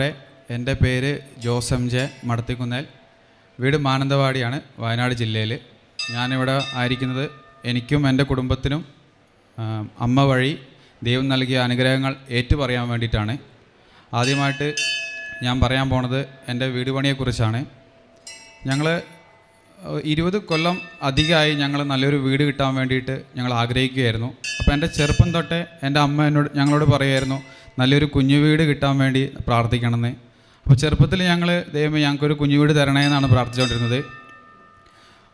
പ്രിയപ്പെട്ടവരെ എന്റെ പേര് ജോസം ജെ മടത്തിക്കുന്നേൽ. വീട് മാനന്തവാടിയാണ് വയനാട് ജില്ലയിൽ ഞാനിവിടെ ആയിരിക്കുന്നത് എനിക്കും എന്റെ കുടുംബത്തിനും അമ്മ വഴി ദൈവം നൽകിയ അനുഗ്രഹങ്ങൾ ഏറ്റുപറയാൻ വേണ്ടിയിട്ടാണ്. ആദ്യമായിട്ട് ഞാൻ പറയാൻ പോണത് എന്റെ വീട് പണിയെക്കുറിച്ചാണ്. ഞങ്ങൾ ഇരുപത് കൊല്ലം അധികമായി ഞങ്ങൾ നല്ലൊരു വീട് കിട്ടാൻ വേണ്ടിയിട്ട് ഞങ്ങൾ ആഗ്രഹിക്കുകയായിരുന്നു. അപ്പോൾ എന്റെ ചെറുപ്പം തൊട്ടേ എന്റെ അമ്മ എന്നോട് ഞങ്ങളോട് പറയുമായിരുന്നു നല്ലൊരു കുഞ്ഞു വീട് കിട്ടാൻ വേണ്ടി പ്രാർത്ഥിക്കണമെന്ന്. അപ്പോൾ ചെറുപ്പത്തിൽ ഞങ്ങൾ ദൈവമേ ഞങ്ങൾക്കൊരു കുഞ്ഞു വീട് തരണേ എന്നാണ് പ്രാർത്ഥിച്ചുകൊണ്ടിരുന്നത്.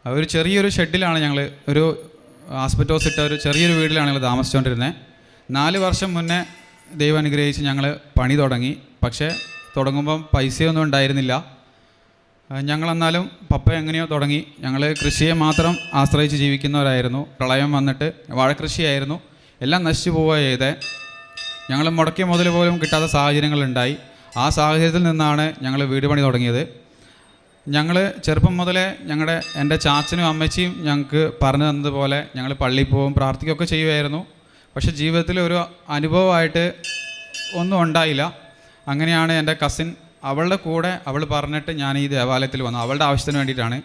ഒരു ചെറിയൊരു ഷെഡിലാണ് ഞങ്ങൾ ഒരു ആസ്പെറ്റോസ് ഇട്ട ഒരു ചെറിയൊരു വീട്ടിലാണ് ഞങ്ങൾ താമസിച്ചുകൊണ്ടിരുന്നത് നാല് വർഷം മുന്നേ ദൈവം അനുഗ്രഹിച്ച് ഞങ്ങൾ പണി തുടങ്ങി. പക്ഷേ തുടങ്ങുമ്പം പൈസയൊന്നും ഉണ്ടായിരുന്നില്ല. ഞങ്ങളെന്നാലും പപ്പ എങ്ങനെയോ തുടങ്ങി. ഞങ്ങൾ കൃഷിയെ മാത്രം ആശ്രയിച്ച് ജീവിക്കുന്നവരായിരുന്നു. പ്രളയം വന്നിട്ട് വാഴക്കൃഷിയായിരുന്നു. എല്ലാം നശിച്ചു പോവുക ചെയ്തേ. ഞങ്ങൾ മുടക്കിയ മുതൽ പോലും കിട്ടാത്ത സാഹചര്യങ്ങളുണ്ടായി. ആ സാഹചര്യത്തിൽ നിന്നാണ് ഞങ്ങൾ വീട് പണി തുടങ്ങിയത്. ഞങ്ങൾ ചെറുപ്പം മുതലേ ഞങ്ങളുടെ എന്റെ ചാച്ചനും അമ്മച്ചിയും ഞങ്ങൾക്ക് പറഞ്ഞു തന്നതുപോലെ ഞങ്ങൾ പള്ളിയിൽ പോവും പ്രാർത്ഥിക്കുകയൊക്കെ ചെയ്യുമായിരുന്നു പക്ഷെ ജീവിതത്തിൽ ഒരു അനുഭവമായിട്ട് ഒന്നും ഉണ്ടായില്ല. അങ്ങനെയാണ് എന്റെ കസിൻ അവളുടെ കൂടെ അവൾ പറഞ്ഞിട്ട് ഞാൻ ഈ ദേവാലയത്തിൽ വന്നു. അവളുടെ ആവശ്യത്തിന് വേണ്ടിയിട്ടാണ്.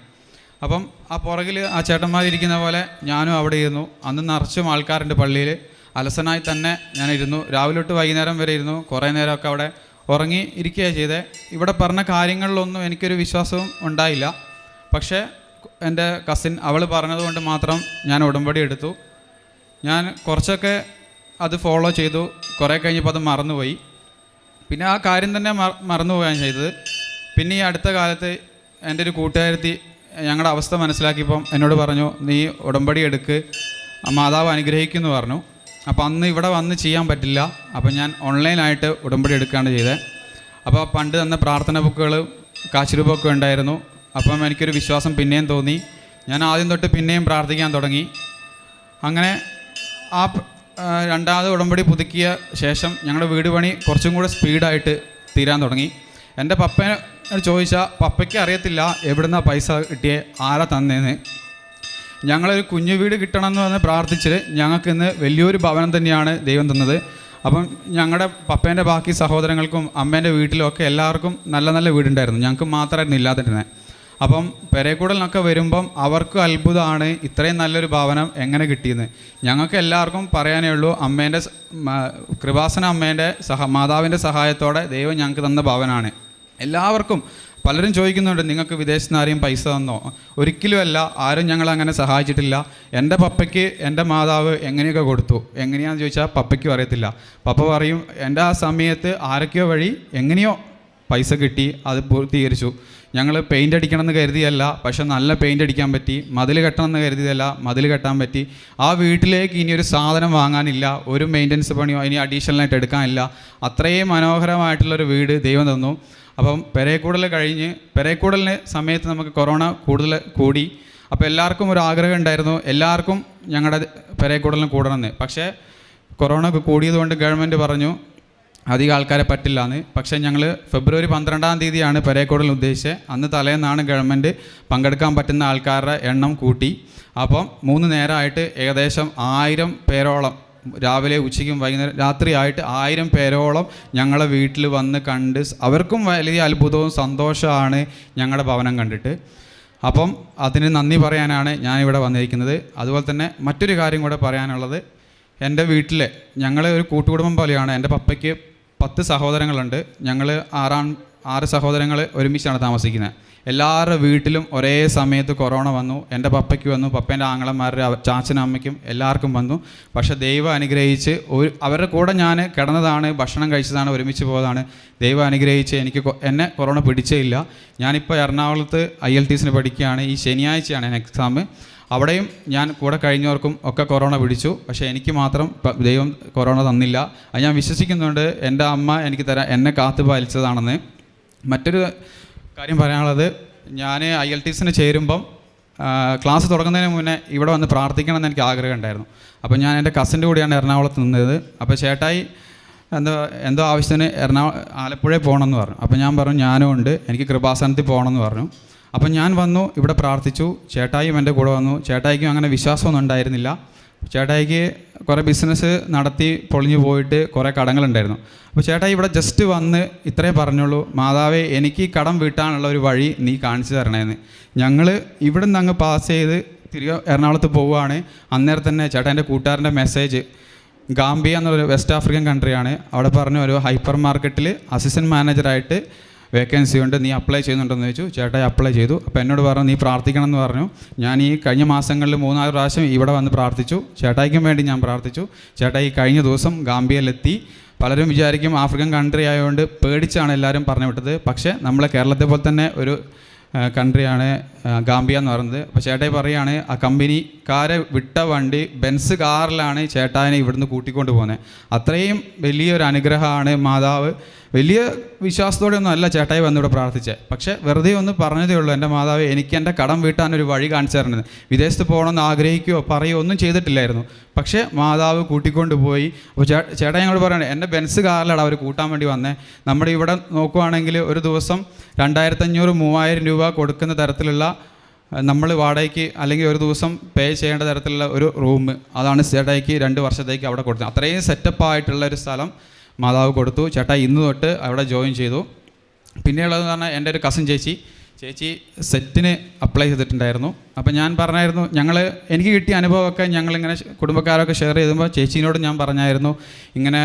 അപ്പം ആ പുറകിൽ ആ ചേട്ടന്മാരിരിക്കുന്ന പോലെ ഞാനും അവിടെ ഇരുന്നു. അന്ന് നിറച്ചും ആൾക്കാരുണ്ട് പള്ളിയിൽ അലസനായി തന്നെ ഞാൻ ഇരുന്നു രാവിലെ തൊട്ട് വൈകുന്നേരം വരെ ഇരുന്നു. കുറേ നേരമൊക്കെ അവിടെ ഉറങ്ങി ഇരിക്കുകയാണ് ചെയ്തത് ഇവിടെ പറഞ്ഞ കാര്യങ്ങളിലൊന്നും എനിക്കൊരു വിശ്വാസവും ഉണ്ടായില്ല. പക്ഷേ എന്റെ കസിൻ അവൾ പറഞ്ഞതുകൊണ്ട് മാത്രം ഞാൻ ഉടമ്പടി എടുത്തു. ഞാൻ കുറച്ചൊക്കെ അത് ഫോളോ ചെയ്തു. കുറേ കഴിഞ്ഞപ്പോൾ അത് മറന്നുപോയി. പിന്നെ ആ കാര്യം തന്നെ മറ മറന്നു പോവുകയാണ് ചെയ്തത്. പിന്നെ ഈ അടുത്ത കാലത്ത് എന്റെ ഒരു കൂട്ടുകാരത്തി ഞങ്ങളുടെ അവസ്ഥ മനസ്സിലാക്കിയപ്പം എന്നോട് പറഞ്ഞു നീ ഉടമ്പടി എടുക്ക്. മാതാവ് അനുഗ്രഹിക്കുമെന്ന് പറഞ്ഞു. അപ്പോൾ അന്ന് ഇവിടെ വന്ന് ചെയ്യാൻ പറ്റില്ല. അപ്പോൾ ഞാൻ ഓൺലൈനായിട്ട് ഉടമ്പടി എടുക്കുകയാണ് ചെയ്തത് അപ്പോൾ പണ്ട് തന്ന പ്രാർത്ഥന ബുക്കുകൾ കാശുരൂപമൊക്കെ ഉണ്ടായിരുന്നു. അപ്പം എനിക്കൊരു വിശ്വാസം പിന്നെയും തോന്നി. ഞാൻ ആദ്യം തൊട്ട് പിന്നെയും പ്രാർത്ഥിക്കാൻ തുടങ്ങി. അങ്ങനെ ആ രണ്ടാമത് ഉടമ്പടി പുതുക്കിയ ശേഷം ഞങ്ങളുടെ വീട് പണി കുറച്ചും കൂടെ സ്പീഡായിട്ട് തീരാൻ തുടങ്ങി. എന്റെ പപ്പനെ ചോദിച്ചാൽ പപ്പയ്ക്ക് അറിയത്തില്ല എവിടുന്ന പൈസ കിട്ടിയേ ആരാ തന്നേന്ന്? ഞങ്ങളൊരു കുഞ്ഞു വീട് കിട്ടണം എന്ന് പറഞ്ഞ് പ്രാർത്ഥിച്ച് ഞങ്ങൾക്ക് ഇന്ന് വലിയൊരു ഭവനം തന്നെയാണ് ദൈവം തന്നത്. അപ്പം ഞങ്ങളുടെ പപ്പേന്റെ ബാക്കി സഹോദരങ്ങൾക്കും അമ്മേന്റെ വീട്ടിലും ഒക്കെ എല്ലാവർക്കും നല്ല നല്ല വീടുണ്ടായിരുന്നു. ഞങ്ങൾക്ക് മാത്രമായിരുന്നു ഇല്ലാതിരുന്നത് അപ്പം പെരേക്കൂടലിനൊക്കെ വരുമ്പം അവർക്ക് അത്ഭുതമാണ് ഇത്രയും നല്ലൊരു ഭവനം എങ്ങനെ കിട്ടിയെന്ന്. ഞങ്ങൾക്ക് എല്ലാവർക്കും പറയാനേ ഉള്ളൂ അമ്മേന്റെ കൃപാസന അമ്മേന്റെ സഹ മാതാവിന്റെ സഹായത്തോടെ ദൈവം ഞങ്ങൾക്ക് തന്ന ഭവനാണ്. എല്ലാവർക്കും പലരും ചോദിക്കുന്നുണ്ട് നിങ്ങൾക്ക് വിദേശത്ത് നിന്ന് ആരെയും പൈസ തന്നോ? ഒരിക്കലുമല്ല ആരും ഞങ്ങൾ അങ്ങനെ സഹായിച്ചിട്ടില്ല. എന്റെ പപ്പയ്ക്ക് എന്റെ മാതാവ് എങ്ങനെയൊക്കെ കൊടുത്തു? എങ്ങനെയാണെന്ന് ചോദിച്ചാൽ പപ്പയ്ക്കും അറിയത്തില്ല. പപ്പ പറയും എന്റെ ആ സമയത്ത് ആരൊക്കെയോ വഴി എങ്ങനെയോ പൈസ കിട്ടി അത് പൂർത്തീകരിച്ചു. ഞങ്ങൾ പെയിന്റ് അടിക്കണം എന്ന് കരുതിയല്ല പക്ഷെ നല്ല പെയിന്റ് അടിക്കാൻ പറ്റി. മതിൽ കെട്ടണം എന്ന് കരുതിയതല്ല മതിൽ കെട്ടാൻ പറ്റി. ആ വീട്ടിലേക്ക് ഇനി ഒരു സാധനം വാങ്ങാനില്ല ഒരു മെയിന്റനൻസ് പണിയോ ഇനി അഡീഷണലായിട്ട് എടുക്കാനില്ല. അത്രയും മനോഹരമായിട്ടുള്ളൊരു വീട് ദൈവം തന്നു. അപ്പം പെരേക്കൂടൽ കഴിഞ്ഞ് പെരേക്കൂടലിന് സമയത്ത് നമുക്ക് കൊറോണ കൂടുതൽ കൂടി. അപ്പോൾ എല്ലാവർക്കും ഒരു ആഗ്രഹം ഉണ്ടായിരുന്നു. എല്ലാവർക്കും ഞങ്ങളുടെ പെരേക്കൂടലിന് കൂടണമെന്ന്. പക്ഷേ കൊറോണ കൂടിയതുകൊണ്ട് ഗവൺമെന്റ് പറഞ്ഞു അധികം ആൾക്കാരെ പറ്റില്ല എന്ന് പക്ഷേ ഞങ്ങൾ ഫെബ്രുവരി പന്ത്രണ്ടാം തീയതിയാണ് പെരേക്കോടിൽ ഉദ്ദേശിച്ചത്. അന്ന് തലേന്നാണ് ഗവൺമെന്റ് പങ്കെടുക്കാൻ പറ്റുന്ന ആൾക്കാരുടെ എണ്ണം കൂട്ടി. അപ്പം മൂന്ന് നേരമായിട്ട് ഏകദേശം ആയിരം പേരോളം രാവിലെ ഉച്ചയ്ക്കും വൈകുന്നേരം രാത്രിയായിട്ട് ആയിരം പേരോളം ഞങ്ങളെ വീട്ടിൽ വന്ന് കണ്ട് അവർക്കും വലിയ അത്ഭുതവും സന്തോഷമാണ് ഞങ്ങളുടെ ഭവനം കണ്ടിട്ട്. അപ്പം അതിന് നന്ദി പറയാനാണ് ഞാൻ ഇവിടെ വന്നിരിക്കുന്നത്. അതുപോലെ തന്നെ മറ്റൊരു കാര്യം കൂടെ പറയാനുള്ളത്. എന്റെ വീട്ടിൽ ഞങ്ങൾ ഒരു കൂട്ടുകുടുംബം പോലെയാണ്. എന്റെ പപ്പയ്ക്ക് പത്ത് സഹോദരങ്ങളുണ്ട്. ഞങ്ങൾ ആറാം ആറ് സഹോദരങ്ങൾ ഒരുമിച്ചാണ് താമസിക്കുന്നത്. എല്ലാവരുടെ വീട്ടിലും ഒരേ സമയത്ത് കൊറോണ വന്നു. എന്റെ പപ്പയ്ക്ക് വന്നു. പപ്പേന്റെ ആങ്ങളന്മാരുടെ ചാച്ചനമ്മയ്ക്കും എല്ലാവർക്കും വന്നു. പക്ഷേ ദൈവം അനുഗ്രഹിച്ച് ഒരു അവരുടെ കൂടെ ഞാൻ കിടന്നതാണ് ഭക്ഷണം കഴിച്ചതാണ് ഒരുമിച്ച് പോയതാണ്. ദൈവം അനുഗ്രഹിച്ച് എനിക്ക് എന്നെ കൊറോണ പിടിച്ചേ ഇല്ല ഞാനിപ്പോൾ എറണാകുളത്ത് ഐ എൽ ടി സിന് പഠിക്കുകയാണ്. ഈ ശനിയാഴ്ചയാണ് എന്റെ എക്സാം. അവിടെയും ഞാൻ കൂടെ കഴിഞ്ഞവർക്കും ഒക്കെ കൊറോണ പിടിച്ചു. പക്ഷേ എനിക്ക് മാത്രം ദൈവം കൊറോണ തന്നില്ല. അത് ഞാൻ വിശ്വസിക്കുന്നുണ്ട്. എന്റെ അമ്മ എനിക്ക് തരാൻ എന്നെ കാത്തു പാലിച്ചതാണെന്ന് മറ്റൊരു കാര്യം പറയാനുള്ളത് ഞാൻ ഐ എൽ ടി സിന് ചേരുമ്പം ക്ലാസ് തുടങ്ങുന്നതിന് മുന്നേ ഇവിടെ വന്ന് പ്രാർത്ഥിക്കണം എന്ന് എനിക്ക് ആഗ്രഹം ഉണ്ടായിരുന്നു. അപ്പോൾ ഞാൻ എന്റെ കസിന്റെ കൂടെയാണ് എറണാകുളത്ത് നിന്നത്. അപ്പോൾ ചേട്ടായി എന്തോ എന്തോ ആവശ്യത്തിന് എറണാകുളം ആലപ്പുഴയിൽ പോകണമെന്ന് പറഞ്ഞു. അപ്പോൾ ഞാൻ പറഞ്ഞു ഞാനും ഉണ്ട് എനിക്ക് കൃപാസനത്തിൽ പോകണമെന്ന് പറഞ്ഞു. അപ്പം ഞാൻ വന്നു ഇവിടെ പ്രാർത്ഥിച്ചു. ചേട്ടായിയും എന്റെ കൂടെ വന്നു. ചേട്ടായിക്കും അങ്ങനെ വിശ്വാസമൊന്നും ഉണ്ടായിരുന്നില്ല. ചേട്ടായിക്ക് കുറേ ബിസിനസ് നടത്തി പൊളിഞ്ഞു പോയിട്ട് കുറേ കടങ്ങളുണ്ടായിരുന്നു. അപ്പോൾ ചേട്ടായി ഇവിടെ ജസ്റ്റ് വന്ന് ഇത്രേ പറഞ്ഞുള്ളൂ. മാതാവേ എനിക്ക് കടം വീട്ടാനുള്ള ഒരു വഴി നീ കാണിച്ചു തരണേന്ന്. ഞങ്ങൾ ഇവിടെ നിന്ന് അങ്ങ് പാസ് ചെയ്ത് തിരികെ എറണാകുളത്ത് പോവുകയാണ്. അന്നേരം തന്നെ ചേട്ടാന്റെ കൂട്ടുകാരന്റെ മെസ്സേജ് ഗാംബിയ എന്നൊരു വെസ്റ്റ് ആഫ്രിക്കൻ കൺട്രിയാണ് അവിടെ പറഞ്ഞ ഒരു ഹൈപ്പർ മാർക്കറ്റിൽ അസിസ്റ്റന്റ് മാനേജറായിട്ട് വേക്കൻസി ഉണ്ട് നീ അപ്ലൈ ചെയ്യുന്നുണ്ടെന്ന് ചോദിച്ചു. ചേട്ടായി അപ്ലൈ ചെയ്തു. അപ്പോൾ എന്നോട് പറഞ്ഞു നീ പ്രാർത്ഥിക്കണം എന്ന് പറഞ്ഞു. ഞാൻ ഈ കഴിഞ്ഞ മാസങ്ങളിൽ മൂന്നാൽ പ്രാവശ്യം ഇവിടെ വന്ന് പ്രാർത്ഥിച്ചു. ചേട്ടായിക്കും വേണ്ടി ഞാൻ പ്രാർത്ഥിച്ചു. ചേട്ടായി കഴിഞ്ഞ ദിവസം ഗാംബിയയിലെത്തി. പലരും വിചാരിക്കും ആഫ്രിക്കൻ കൺട്രി ആയതുകൊണ്ട് പേടിച്ചാണ് എല്ലാവരും പറഞ്ഞു വിട്ടത്. പക്ഷേ നമ്മളെ കേരളത്തെ പോലെ തന്നെ ഒരു കൺട്രിയാണ് ഗാംബിയ എന്ന് പറയുന്നത്. അപ്പോൾ ചേട്ടായി പറയുകയാണ് ആ കമ്പനിക്കാരെ വിട്ട വണ്ടി ബെൻസ് കാറിലാണ് ചേട്ടായിനെ ഇവിടുന്ന് കൂട്ടിക്കൊണ്ട് പോകുന്നത് അത്രയും വലിയൊരു അനുഗ്രഹമാണ് മാതാവ്. വലിയ വിശ്വാസത്തോടെ ഒന്നും അല്ല ചേട്ടായി വന്നിവിടെ പ്രാർത്ഥിച്ചത് പക്ഷേ വെറുതെ ഒന്ന് പറഞ്ഞതേ ഉള്ളൂ എന്റെ മാതാവ് എനിക്ക് എന്റെ കടം വീട്ടാനൊരു വഴി കാണിച്ചു തരണത് വിദേശത്ത് പോകണമെന്ന് ആഗ്രഹിക്കുകയോ പറയുകയോ ഒന്നും ചെയ്തിട്ടില്ലായിരുന്നു. പക്ഷേ മാതാവ് കൂട്ടിക്കൊണ്ട് പോയി. അപ്പോൾ ചേ ചേട്ടാ ഞങ്ങളോട് പറയണേ എന്റെ ബെൻസ് കാറിലാണ് അവർ കൂട്ടാൻ വേണ്ടി വന്നേ. നമ്മുടെ ഇവിടെ നോക്കുവാണെങ്കിൽ ഒരു ദിവസം രണ്ടായിരത്തഞ്ഞൂറ് മൂവായിരം രൂപ കൊടുക്കുന്ന തരത്തിലുള്ള നമ്മൾ വാടകയ്ക്ക് അല്ലെങ്കിൽ ഒരു ദിവസം പേ ചെയ്യേണ്ട തരത്തിലുള്ള ഒരു റൂം അതാണ് ചേട്ടായിക്ക് രണ്ട് വർഷത്തേക്ക് അവിടെ കൊടുത്തത്. അത്രയും സെറ്റപ്പ് ആയിട്ടുള്ള ഒരു സ്ഥലം മാതാവ് കൊടുത്തു. ചേട്ടാ ഇന്ന് തൊട്ട് അവിടെ ജോയിൻ ചെയ്തു. പിന്നെയുള്ളതെന്ന് പറഞ്ഞാൽ എന്റെ ഒരു കസിൻ ചേച്ചി. ചേച്ചി സെറ്റിന് അപ്ലൈ ചെയ്തിട്ടുണ്ടായിരുന്നു. അപ്പോൾ ഞാൻ പറഞ്ഞായിരുന്നു ഞങ്ങൾ എനിക്ക് കിട്ടിയ അനുഭവമൊക്കെ ഞങ്ങളിങ്ങനെ കുടുംബക്കാരൊക്കെ ഷെയർ ചെയ്തുമ്പോൾ ചേച്ചീനോട് ഞാൻ പറഞ്ഞായിരുന്നു ഇങ്ങനെ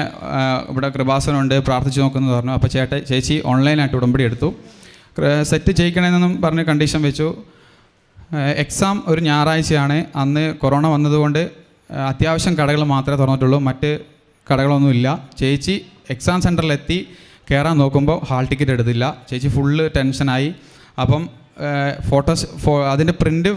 ഇവിടെ കൃപാസനമുണ്ട് പ്രാർത്ഥിച്ചു നോക്കുന്നു പറഞ്ഞു. അപ്പോൾ ചേട്ട ചേച്ചി ഓൺലൈനായിട്ട് ഉടമ്പടി എടുത്തു. സെറ്റ് ചെയ്യിക്കണമെന്നും പറഞ്ഞ് കണ്ടീഷൻ വെച്ചു. എക്സാം ഒരു ഞായറാഴ്ചയാണ്. അന്ന് കൊറോണ വന്നതുകൊണ്ട് അത്യാവശ്യം കടകൾ മാത്രമേ തുറന്നിട്ടുള്ളൂ. മറ്റ് കടകളൊന്നുമില്ല. ചേച്ചി എക്സാം സെന്ററിലെത്തി കയറാൻ നോക്കുമ്പോൾ ഹാൾ ടിക്കറ്റ് എടുത്തില്ല. ചേച്ചി ഫുള്ള് ടെൻഷനായി അപ്പം ഫോട്ടോസ് ഫോ അതിന്റെ പ്രിന്റ്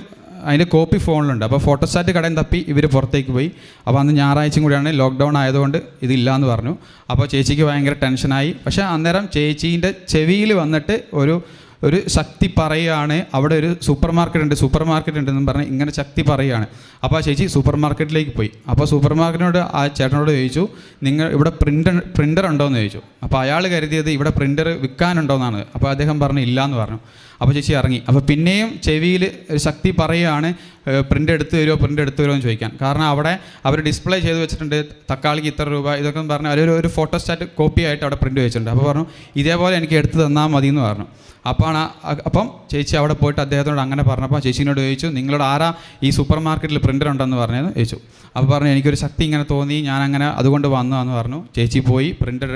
അതിന്റെ കോപ്പി ഫോണിലുണ്ട്. അപ്പോൾ ഫോട്ടോസ്റ്റാറ്റ് കടയും തപ്പി ഇവർ പുറത്തേക്ക് പോയി. അപ്പോൾ അന്ന് ഞായറാഴ്ചയും കൂടിയാണ് ലോക്ക്ഡൗൺ ആയതുകൊണ്ട് ഇതില്ല എന്ന് പറഞ്ഞു. അപ്പോൾ ചേച്ചിക്ക് ഭയങ്കര ടെൻഷനായി പക്ഷേ അന്നേരം ചേച്ചീന്റെ ചെവിയിൽ വന്നിട്ട് ഒരു ഒരു ശക്തി പറയുകയാണ് അവിടെ ഒരു സൂപ്പർ മാർക്കറ്റ് ഉണ്ട് സൂപ്പർ മാർക്കറ്റ് ഉണ്ടെന്ന് പറഞ്ഞ് ഇങ്ങനെ ശക്തി പറയുകയാണ് അപ്പോൾ ആ ചേച്ചി സൂപ്പർ മാർക്കറ്റിലേക്ക് പോയി. അപ്പോൾ സൂപ്പർ മാർക്കറ്റിനോട് ആ ചേട്ടനോട് ചോദിച്ചു നിങ്ങൾ ഇവിടെ പ്രിന്റർ പ്രിന്റർ ഉണ്ടോ എന്ന് ചോദിച്ചു. അപ്പോൾ അയാൾ കരുതിയത് ഇവിടെ പ്രിന്റർ വിൽക്കാനുണ്ടോ എന്നാണ് അപ്പോൾ അദ്ദേഹം പറഞ്ഞു ഇല്ല എന്ന് പറഞ്ഞു. അപ്പോൾ ചേച്ചി ഇറങ്ങി. അപ്പോൾ പിന്നെയും ചെവിയിൽ ശക്തി പറയുകയാണ് പ്രിന്റ് എടുത്ത് തരുമോ പ്രിന്റ് എടുത്ത് തരുമോ എന്ന് ചോദിക്കാൻ. കാരണം അവിടെ അവർ ഡിസ്പ്ലേ ചെയ്ത് വെച്ചിട്ടുണ്ട് തക്കാളിക്ക് ഇത്ര രൂപ ഇതൊക്കെ പറഞ്ഞ് അവർ ഒരു ഫോട്ടോസ്റ്റാറ്റ് കോപ്പി ആയിട്ട് അവിടെ പ്രിന്റ് വെച്ചിട്ടുണ്ട്. അപ്പോൾ പറഞ്ഞു ഇതേപോലെ എനിക്ക് എടുത്ത് തന്നാൽ മതി എന്ന് പറഞ്ഞു. അപ്പോൾ അപ്പം ചേച്ചി അവിടെ പോയിട്ട് അദ്ദേഹത്തോട് അങ്ങനെ പറഞ്ഞപ്പോൾ ചേച്ചീനോട് ചോദിച്ചു നിങ്ങളോട് ആരാ ഈ സൂപ്പർ മാർക്കറ്റിൽ പ്രിന്റർ ഉണ്ടെന്ന് പറഞ്ഞതെന്ന് ചോദിച്ചു. അപ്പോൾ പറഞ്ഞു എനിക്കൊരു ശക്തി ഇങ്ങനെ തോന്നി ഞാൻ അങ്ങനെ അതുകൊണ്ട് വന്നതാന്ന് പറഞ്ഞു. ചേച്ചി പോയി പ്രിന്റർ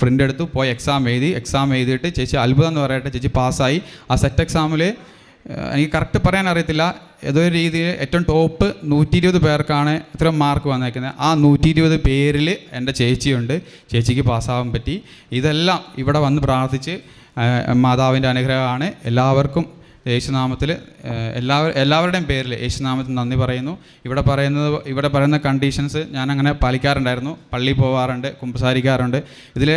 പ്രിന്റ് എടുത്തു പോയി എക്സാം എഴുതി. എക്സാം എഴുതിയിട്ട് ചേച്ചി അത്ഭുതം എന്ന് പറയട്ടെ ചേച്ചി പാസ്സായി. ആ സെറ്റ് എക്സാമിൽ എനിക്ക് കറക്റ്റ് പറയാൻ അറിയത്തില്ല. ഏതോ ഒരു രീതിയിൽ ഏറ്റവും ടോപ്പ് നൂറ്റി ഇരുപത് പേർക്കാണ് ഇത്രയും മാർക്ക് വന്നേക്കുന്നത്. ആ നൂറ്റി ഇരുപത് പേരിൽ എന്റെ ചേച്ചിയുണ്ട്. ചേച്ചിക്ക് പാസ്സാവാൻ പറ്റി. ഇതെല്ലാം ഇവിടെ വന്ന് പ്രാർത്ഥിച്ച് മാതാവിന്റെ അനുഗ്രഹമാണ്. എല്ലാവർക്കും യേശുനാമത്തിൽ എല്ലാവരും എല്ലാവരുടെയും പേരിൽ യേശുനാമത്തിൽ നന്ദി പറയുന്നു. ഇവിടെ പറയുന്നത് ഇവിടെ പറയുന്ന കണ്ടീഷൻസ് ഞാൻ അങ്ങനെ പാലിക്കാറുണ്ടായിരുന്നു. പള്ളിയിൽ പോവാറുണ്ട് കുമ്പസാരിക്കാറുണ്ട്. ഇതിൽ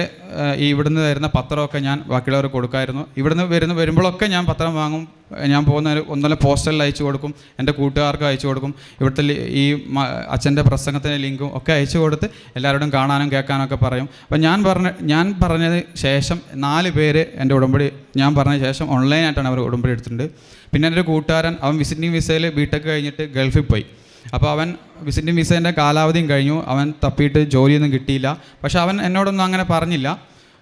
ഈ ഇവിടുന്ന് തരുന്ന പത്രമൊക്കെ ഞാൻ ബാക്കിയുള്ളവർക്ക് കൊടുക്കായിരുന്നു. ഇവിടുന്ന് വരുന്ന വരുമ്പോഴൊക്കെ ഞാൻ പത്രം വാങ്ങും ഞാൻ പോകുന്ന ഒന്നല്ല പോസ്റ്റലിൽ അയച്ചു കൊടുക്കും എന്റെ കൂട്ടുകാർക്ക് അയച്ചു കൊടുക്കും ഇവിടുത്തെ ഈ അച്ഛന്റെ പ്രസംഗത്തിന്റെ ലിങ്കും ഒക്കെ അയച്ചു കൊടുത്ത് എല്ലാവരോടും കാണാനും കേൾക്കാനും ഒക്കെ പറയും. അപ്പം ഞാൻ പറഞ്ഞ ഞാൻ പറഞ്ഞത് ശേഷം നാല് പേര് എന്റെ ഉടമ്പടി ഞാൻ പറഞ്ഞ ശേഷം ഓൺലൈനായിട്ടാണ് അവർ ഉടമ്പടി എടുത്തിട്ടുണ്ട്. പിന്നെ എന്റെ ഒരു കൂട്ടുകാരൻ അവൻ വിസിറ്റിംഗ് വിസയിൽ ബിടെക് കഴിഞ്ഞിട്ട് ഗൾഫിൽ പോയി. അപ്പോൾ അവൻ വിസിറ്റിംഗ് വിസേന്റെ കാലാവധിയും കഴിഞ്ഞു അവൻ തപ്പിയിട്ട് ജോലിയൊന്നും കിട്ടിയില്ല. പക്ഷേ അവൻ എന്നോടൊന്നും അങ്ങനെ പറഞ്ഞില്ല.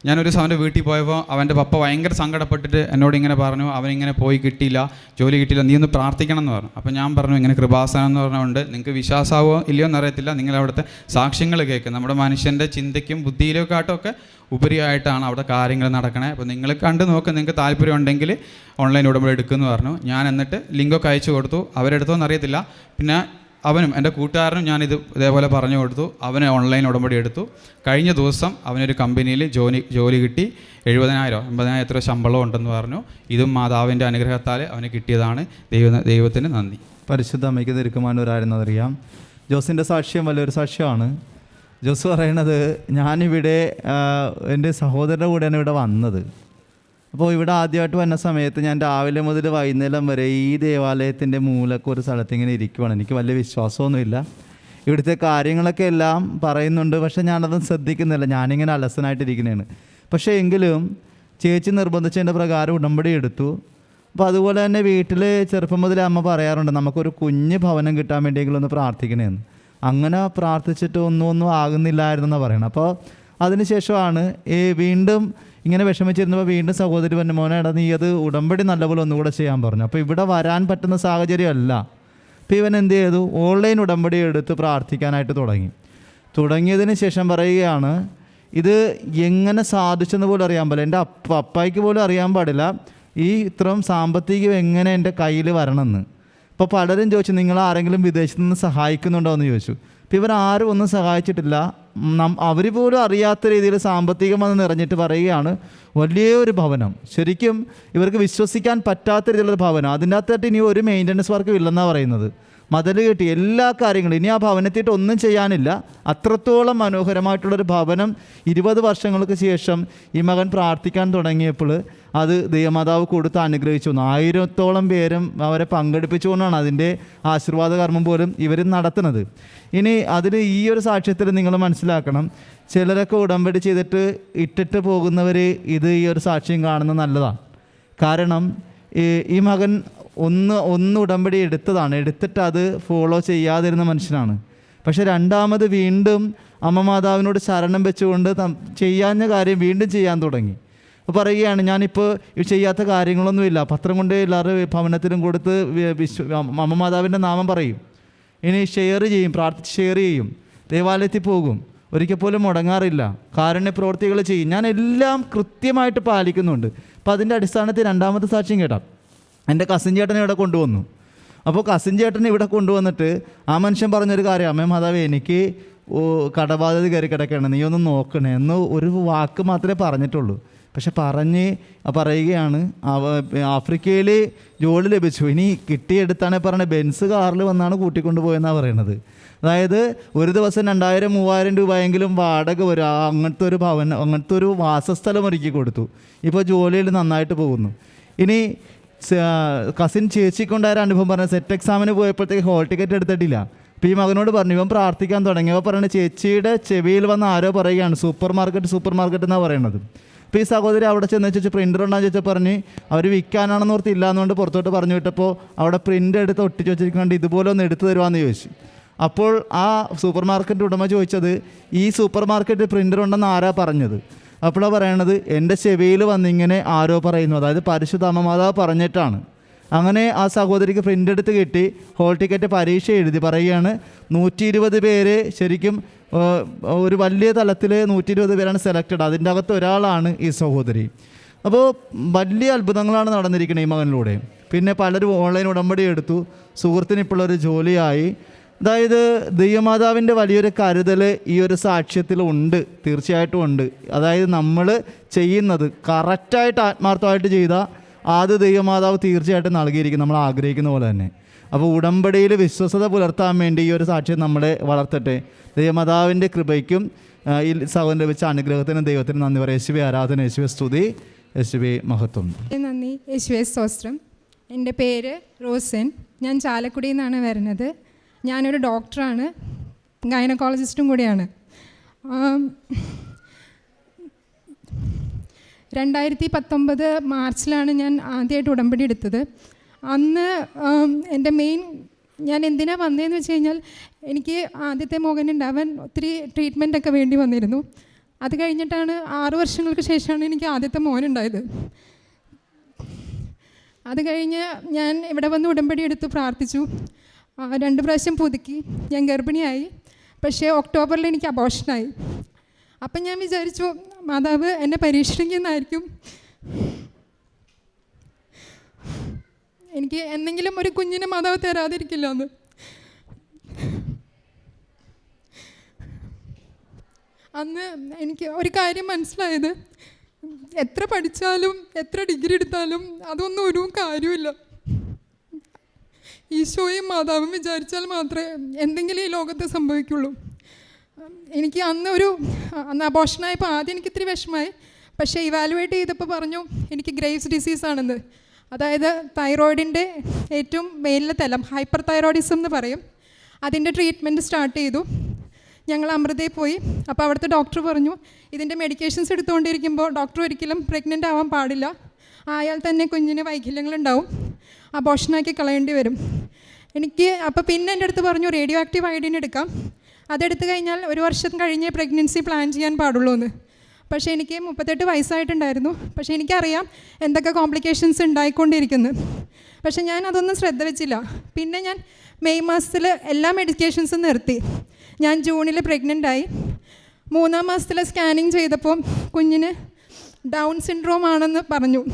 ഞാനൊരു ദിവസം അവന്റെ വീട്ടിൽ പോയപ്പോൾ അവന്റെ പപ്പ ഭയങ്കര സങ്കടപ്പെട്ടിട്ട് എന്നോട് ഇങ്ങനെ പറഞ്ഞു അവനിങ്ങനെ പോയി കിട്ടിയില്ല ജോലി കിട്ടിയില്ല നീ ഒന്ന് പ്രാർത്ഥിക്കണം എന്ന് പറഞ്ഞു. അപ്പോൾ ഞാൻ പറഞ്ഞു ഇങ്ങനെ കൃപാസനം എന്ന് പറഞ്ഞുകൊണ്ട് നിങ്ങൾക്ക് വിശ്വാസമാവോ ഇല്ലയോ എന്നറിയത്തില്ല നിങ്ങൾ അവിടുത്തെ സാക്ഷ്യങ്ങൾ കേൾക്കും നമ്മുടെ മനുഷ്യന്റെ ചിന്തയ്ക്കും ബുദ്ധിയിലേക്കാട്ടും ഉപരിയായിട്ടാണ് അവിടെ കാര്യങ്ങൾ നടക്കണേ. അപ്പോൾ നിങ്ങൾ കണ്ട് നോക്ക് നിങ്ങൾക്ക് താല്പര്യം ഉണ്ടെങ്കിൽ ഓൺലൈൻ ഉടമ്പടി എടുക്കുമെന്ന് പറഞ്ഞു. ഞാൻ എന്നിട്ട് ലിങ്കൊക്കെ അയച്ചു കൊടുത്തു. അവരെടുത്തോന്നറിയത്തില്ല പിന്നെ അവനും എന്റെ കൂട്ടുകാരനും ഞാനിത് ഇതേപോലെ പറഞ്ഞു കൊടുത്തു. അവനെ ഓൺലൈൻ ഉടമ്പടി എടുത്തു. കഴിഞ്ഞ ദിവസം അവനൊരു കമ്പനിയിൽ ജോലി ജോലി കിട്ടി. എഴുപതിനായിരം എൺപതിനായിരം എത്ര ശമ്പളം ഉണ്ടെന്ന് പറഞ്ഞു. ഇതും മാതാവിന്റെ അനുഗ്രഹത്താൽ അവന് കിട്ടിയതാണ്. ദൈവ ദൈവത്തിന് നന്ദി. പരിശുദ്ധ അമ്മയ്ക്ക് തിരുക്കുമാനൂരായിരുന്നതറിയാം ജോസിന്റെ സാക്ഷ്യം വലിയൊരു സാക്ഷ്യമാണ്. ജോസ് പറയണത് ഞാനിവിടെ എന്റെ സഹോദരന്റെ കൂടെയാണ് ഇവിടെ വന്നത്. അപ്പോൾ ഇവിടെ ആദ്യമായിട്ട് വന്ന സമയത്ത് ഞാൻ രാവിലെ മുതൽ വൈകുന്നേരം വരെ ഈ ദേവാലയത്തിന്റെ മൂലക്ക് ഒരു സ്ഥലത്ത് ഇങ്ങനെ ഇരിക്കുവാണ്. എനിക്ക് വലിയ വിശ്വാസമൊന്നുമില്ല. ഇവിടുത്തെ കാര്യങ്ങളൊക്കെ എല്ലാം പറയുന്നുണ്ട്. പക്ഷേ ഞാനതൊന്നും ശ്രദ്ധിക്കുന്നില്ല. ഞാനിങ്ങനെ അലസനായിട്ടിരിക്കുന്നതാണ്. പക്ഷേ എങ്കിലും ചേച്ചി നിർബന്ധിച്ചതിന്റെ പ്രകാരം ഉടമ്പടി എടുത്തു. അപ്പോൾ അതുപോലെ തന്നെ വീട്ടിൽ ചെറുപ്പം മുതലേ അമ്മ പറയാറുണ്ട് നമുക്കൊരു കുഞ്ഞ് ഭവനം കിട്ടാൻ വേണ്ടിയെങ്കിലും ഒന്ന് പ്രാർത്ഥിക്കണേന്ന്. അങ്ങനെ പ്രാർത്ഥിച്ചിട്ട് ഒന്നും ഒന്നും ആകുന്നില്ലായിരുന്നെന്നാണ് പറയണം അപ്പോൾ അതിനുശേഷമാണ് ഈ വീണ്ടും ഇങ്ങനെ വിഷമിച്ചിരുന്നപ്പോൾ വീണ്ടും സഹോദരി പറഞ്ഞു മോനെ എടാ നീ അത് ഉടമ്പടി നല്ലപോലെ ഒന്നുകൂടെ ചെയ്യാൻ പറഞ്ഞു. അപ്പോൾ ഇവിടെ വരാൻ പറ്റുന്ന സാഹചര്യമല്ല അപ്പോൾ ഇവൻ എന്ത് ചെയ്തു? ഓൺലൈൻ ഉടമ്പടി എടുത്ത് പ്രാർത്ഥിക്കാനായിട്ട് തുടങ്ങി. തുടങ്ങിയതിന് ശേഷം പറയുകയാണ് ഇത് എങ്ങനെ സാധിച്ചെന്ന് പോലും അറിയാൻ പാടില്ല. എന്റെ അപ്പ അപ്പായിക്ക് പോലും അറിയാൻ പാടില്ല. ഈ ഇത്രയും സാമ്പത്തികം എങ്ങനെ എന്റെ കയ്യിൽ വരണമെന്ന്? ഇപ്പോൾ പലരും ചോദിച്ചു നിങ്ങൾ ആരെങ്കിലും വിദേശത്ത് നിന്ന് സഹായിക്കുന്നുണ്ടോ? എന്ന് ചോദിച്ചു. അപ്പോൾ ഇവർ ആരും ഒന്നും സഹായിച്ചിട്ടില്ല. അവർ പോലും അറിയാത്ത രീതിയിൽ സാമ്പത്തികം വന്ന് നിറഞ്ഞിട്ട് പറയുകയാണ് വലിയൊരു ഭവനം. ശരിക്കും ഇവർക്ക് വിശ്വസിക്കാൻ പറ്റാത്ത രീതിയിലുള്ള ഭവനം. അതിന്റെ അകത്തായിട്ട് ഇനി ഒരു മെയിന്റനൻസ് വർക്കും ഇല്ലെന്നാണ് പറയുന്നത്. മതിൽ കെട്ടി എല്ലാ കാര്യങ്ങളും. ഇനി ആ ഭവനത്തിട്ട് ഒന്നും ചെയ്യാനില്ല. അത്രത്തോളം മനോഹരമായിട്ടുള്ളൊരു ഭവനം ഇരുപത് വർഷങ്ങൾക്ക് ശേഷം ഈ മകൻ പ്രാർത്ഥിക്കാൻ തുടങ്ങിയപ്പോൾ അത് ദൈവമാതാവ് കൊടുത്ത് അനുഗ്രഹിച്ചു. ആയിരത്തോളം പേരും അവരെ പങ്കെടുപ്പിച്ചുകൊണ്ടാണ് അതിന്റെ ആശീർവാദ കർമ്മം പോലും ഇവർ നടത്തുന്നത്. ഇനി അതിൽ ഈ ഒരു സാക്ഷ്യത്തിൽ നിങ്ങൾ മനസ്സിലാക്കണം. ചിലരൊക്കെ ഉടമ്പടി ചെയ്തിട്ട് ഇട്ടിട്ട് പോകുന്നവർ ഇത് ഈ ഒരു സാക്ഷ്യം കാണുന്നത് നല്ലതാണ്. കാരണം ഈ മകൻ ഒന്ന് ഒന്ന് ഉടമ്പടി എടുത്തതാണ്. എടുത്തിട്ട് അത് ഫോളോ ചെയ്യാതിരുന്ന മനുഷ്യനാണ്. പക്ഷേ രണ്ടാമത് വീണ്ടും അമ്മ മാതാവിനോട് ശരണം വെച്ചുകൊണ്ട് ചെയ്യാഞ്ഞ കാര്യം വീണ്ടും ചെയ്യാൻ തുടങ്ങി. അപ്പോൾ പറയുകയാണ് ഞാനിപ്പോൾ ചെയ്യാത്ത കാര്യങ്ങളൊന്നുമില്ല. പത്രം കൊണ്ട് എല്ലാവരുടെ ഭവനത്തിലും കൊടുത്ത് വിശ്വ അമ്മ മാതാവിന്റെ നാമം പറയും. ഇനി ഷെയർ ചെയ്യും പ്രാർത്ഥിച്ച് ഷെയർ ചെയ്യും. ദേവാലയത്തിൽ പോകും. ഒരിക്കൽ പോലും മുടങ്ങാറില്ല. കാരുണ്യ പ്രവൃത്തികൾ ചെയ്യും. ഞാൻ എല്ലാം കൃത്യമായിട്ട് പാലിക്കുന്നുണ്ട്. അപ്പോൾ അതിന്റെ അടിസ്ഥാനത്തിൽ രണ്ടാമത്തെ സാക്ഷ്യം കേട്ടാം. എന്റെ കസിൻ ചേട്ടനെ ഇവിടെ കൊണ്ടുവന്നു. അപ്പോൾ കസിൻ ചേട്ടനെ ഇവിടെ കൊണ്ടുവന്നിട്ട് ആ മനുഷ്യൻ പറഞ്ഞൊരു കാര്യം. അമ്മേ മാതാവ് എനിക്ക് കടബാധ്യത കയറി കിടക്കുകയാണ് നീ ഒന്ന് നോക്കണേ. എന്ന് ഒരു വാക്ക് മാത്രമേ പറഞ്ഞിട്ടുള്ളൂ. പക്ഷെ പറഞ്ഞ് പറയുകയാണ്. ആഫ്രിക്കയിൽ ജോലി ലഭിച്ചു. ഇനി കിട്ടിയെടുത്താണ് പറഞ്ഞത് ബെൻസ് കാറിൽ വന്നാണ് കൂട്ടിക്കൊണ്ടുപോയെന്നാണ് പറയുന്നത്. അതായത് ഒരു ദിവസം രണ്ടായിരം മൂവായിരം രൂപയെങ്കിലും വാടക വരും. അങ്ങനത്തെ ഒരു ഭവന അങ്ങനത്തെ ഒരു വാസസ്ഥലം ഒരുക്കി കൊടുത്തു. ഇപ്പോൾ ജോലിയിൽ നന്നായിട്ട് പോകുന്നു. ഇനി കസിൻ ചേച്ചിക്കൊണ്ടായ അനുഭവം പറഞ്ഞ സെറ്റ് എക്സാമിന് പോയപ്പോഴത്തേക്ക് ഹോൾ ടിക്കറ്റ് എടുത്തിട്ടില്ല. അപ്പോൾ ഈ മകനോട് പറഞ്ഞു ഇവൻ പ്രാർത്ഥിക്കാൻ തുടങ്ങിയപ്പോൾ പറയുന്നത് ചേച്ചിയുടെ ചെവിയിൽ വന്ന് ആരോ പറയുകയാണ് സൂപ്പർ മാർക്കറ്റ് സൂപ്പർ മാർക്കറ്റ് എന്നാണ് പറയണത്. അപ്പോൾ ഈ സഹോദരി അവിടെ ചെന്ന് ചോദിച്ചു പ്രിന്റർ ഉണ്ടാകുന്ന ചോദിച്ചാൽ പറഞ്ഞ് അവർ വിൽക്കാനാണെന്ന് ഓർത്ത് ഇല്ലാന്നുകൊണ്ട് പുറത്തോട്ട് പറഞ്ഞു വിട്ടപ്പോൾ അവിടെ പ്രിന്റ് എടുത്ത് ഒട്ടിച്ച് വെച്ചിരിക്കുന്നുണ്ട് ഇതുപോലെ ഒന്ന് എടുത്തു തരുവാന്ന് ചോദിച്ചു. അപ്പോൾ ആ സൂപ്പർ മാർക്കറ്റ് ഉടമ ചോദിച്ചത് ഈ സൂപ്പർ മാർക്കറ്റ് പ്രിന്റർ ഉണ്ടെന്ന് ആരാ പറഞ്ഞത്? അപ്പോഴാണ് പറയണത് എന്റെ ചെവിയിൽ വന്നിങ്ങനെ ആരോ പറയുന്നു. അതായത് പരിശുദ്ധ അമ്മമാതാവ് പറഞ്ഞിട്ടാണ്. അങ്ങനെ ആ സഹോദരിക്ക് പ്രിന്റ് എടുത്ത് കിട്ടി ഹോൾ ടിക്കറ്റ് പരീക്ഷ എഴുതി പറയുകയാണ് നൂറ്റി ഇരുപത് പേര് ശരിക്കും ഒരു വലിയ തലത്തിൽ നൂറ്റി ഇരുപത് പേരാണ് സെലക്റ്റഡ് അതിന്റെ അകത്ത് ഒരാളാണ് ഈ സഹോദരി. അപ്പോൾ വലിയ അത്ഭുതങ്ങളാണ് നടന്നിരിക്കുന്നത് ഈ മകനിലൂടെ. പിന്നെ പലരും ഓൺലൈൻ ഉടമ്പടി എടുത്തു. സുഹൃത്തിന് ഇപ്പോഴൊരു ജോലിയായി. അതായത് ദൈവമാതാവിന്റെ വലിയൊരു കരുതൽ ഈ ഒരു സാക്ഷ്യത്തിൽ ഉണ്ട് തീർച്ചയായിട്ടും ഉണ്ട്. അതായത് നമ്മൾ ചെയ്യുന്നത് കറക്റ്റായിട്ട് ആത്മാർത്ഥമായിട്ട് ചെയ്താൽ ആദ്യ ദൈവമാതാവ് തീർച്ചയായിട്ടും നൽകിയിരിക്കും നമ്മൾ ആഗ്രഹിക്കുന്ന പോലെ തന്നെ. അപ്പോൾ ഉടമ്പടിയിൽ വിശ്വസത പുലർത്താൻ വേണ്ടി ഈ ഒരു സാക്ഷ്യം നമ്മളെ വളർത്തട്ടെ. ദൈവമാതാവിന്റെ കൃപയ്ക്കും ഈ സഹോദരൻ ലഭിച്ച അനുഗ്രഹത്തിന് ദൈവത്തിന് നന്ദി പറയാം. യേശുവെ ആരാധന യേശുവെ സ്തുതി യേശുവെ മഹത്വം. നന്ദി. യേശുവേ സ്തോത്രം. എന്റെ പേര് റോസൻ. ഞാൻ ചാലക്കുടിയിൽ നിന്നാണ് വരുന്നത്. ഞാനൊരു ഡോക്ടറാണ് ഗൈനക്കോളജിസ്റ്റും കൂടിയാണ്. രണ്ടായിരത്തി പത്തൊമ്പത് മാർച്ചിലാണ് ഞാൻ ആദ്യമായിട്ട് ഉടമ്പടി എടുത്തത്. അന്ന് എന്റെ മെയിൻ ഞാൻ എന്തിനാ വന്നതെന്ന് വെച്ച് കഴിഞ്ഞാൽ എനിക്ക് ആദ്യത്തെ മകനുണ്ട്. അവൻ ഒത്തിരി ട്രീറ്റ്മെന്റൊക്കെ വേണ്ടി വന്നിരുന്നു. അത് കഴിഞ്ഞിട്ടാണ് ആറു വർഷങ്ങൾക്ക് ശേഷമാണ് എനിക്ക് ആദ്യത്തെ മോനുണ്ടായത്. അത് കഴിഞ്ഞ് ഞാൻ ഇവിടെ വന്ന് ഉടമ്പടി എടുത്ത് പ്രാർത്ഥിച്ചു. രണ്ട് പ്രാവശ്യം പുതുക്കി. ഞാൻ ഗർഭിണിയായി. പക്ഷേ ഒക്ടോബറിൽ എനിക്ക് അബോഷനായി അപ്പം ഞാൻ വിചാരിച്ചു മാതാവ് എന്നെ പരീക്ഷിക്കുന്നതായിരിക്കും. എനിക്ക് എന്തെങ്കിലും ഒരു കുഞ്ഞിനെ മാതാവ് തരാതിരിക്കില്ല എന്ന് അന്ന് എനിക്ക് ഒരു കാര്യം മനസ്സിലായത് എത്ര പഠിച്ചാലും എത്ര ഡിഗ്രി എടുത്താലും അതൊന്നും ഒരു കാര്യമില്ല ഈശോയും മാതാവും വിചാരിച്ചാൽ മാത്രമേ എന്തെങ്കിലും ഈ ലോകത്ത് സംഭവിക്കുള്ളൂ. എനിക്ക് അന്ന് ഒരു അന്ന് അബോഷനായപ്പോൾ ആദ്യം എനിക്ക് ഇത്തിരി വിഷമമായി. പക്ഷേ ഇവാലുവേറ്റ് ചെയ്തപ്പോൾ പറഞ്ഞു എനിക്ക് ഗ്രേവ്സ് ഡിസീസാണെന്ന് അതായത് തൈറോയിഡിന്റെ ഏറ്റവും മേലിലെ തലം ഹൈപ്പർ തൈറോയിഡിസം എന്ന് പറയും. അതിന്റെ ട്രീറ്റ്മെന്റ് സ്റ്റാർട്ട് ചെയ്തു. ഞങ്ങൾ അമൃതയിൽ പോയി. അപ്പോൾ അവിടുത്തെ ഡോക്ടർ പറഞ്ഞു ഇതിന്റെ മെഡിക്കേഷൻസ് എടുത്തുകൊണ്ടിരിക്കുമ്പോൾ ഡോക്ടർ ഒരിക്കലും പ്രഗ്നന്റ് ആവാൻ പാടില്ല. ആയാൽ തന്നെ കുഞ്ഞിന് വൈകല്യങ്ങളുണ്ടാവും. അബോഷനാക്കി കളയേണ്ടി വരും. എനിക്ക് അപ്പോൾ പിന്നെ എന്റെ അടുത്ത് പറഞ്ഞു റേഡിയോ ആക്റ്റീവ് അയഡിൻ എടുക്കാം. അതെടുത്തു കഴിഞ്ഞാൽ ഒരു വർഷം കഴിഞ്ഞേ പ്രഗ്നൻസി പ്ലാൻ ചെയ്യാൻ പാടുള്ളൂ എന്ന് പക്ഷേ എനിക്ക് മുപ്പത്തെട്ട് വയസ്സായിട്ടുണ്ടായിരുന്നു. പക്ഷേ എനിക്കറിയാം എന്തൊക്കെ കോംപ്ലിക്കേഷൻസ് ഉണ്ടായിക്കൊണ്ടിരിക്കുന്നു. പക്ഷേ ഞാൻ അതൊന്നും ശ്രദ്ധ വെച്ചില്ല. പിന്നെ ഞാൻ മെയ് മാസത്തിൽ എല്ലാ മെഡിക്കേഷൻസും നിർത്തി. ഞാൻ ജൂണിൽ പ്രഗ്നന്റ് ആയി. മൂന്നാം മാസത്തിലെ സ്കാനിങ് ചെയ്തപ്പോൾ കുഞ്ഞിന് ഡൗൺ സിൻഡ്രോം ആണെന്ന് പറഞ്ഞു.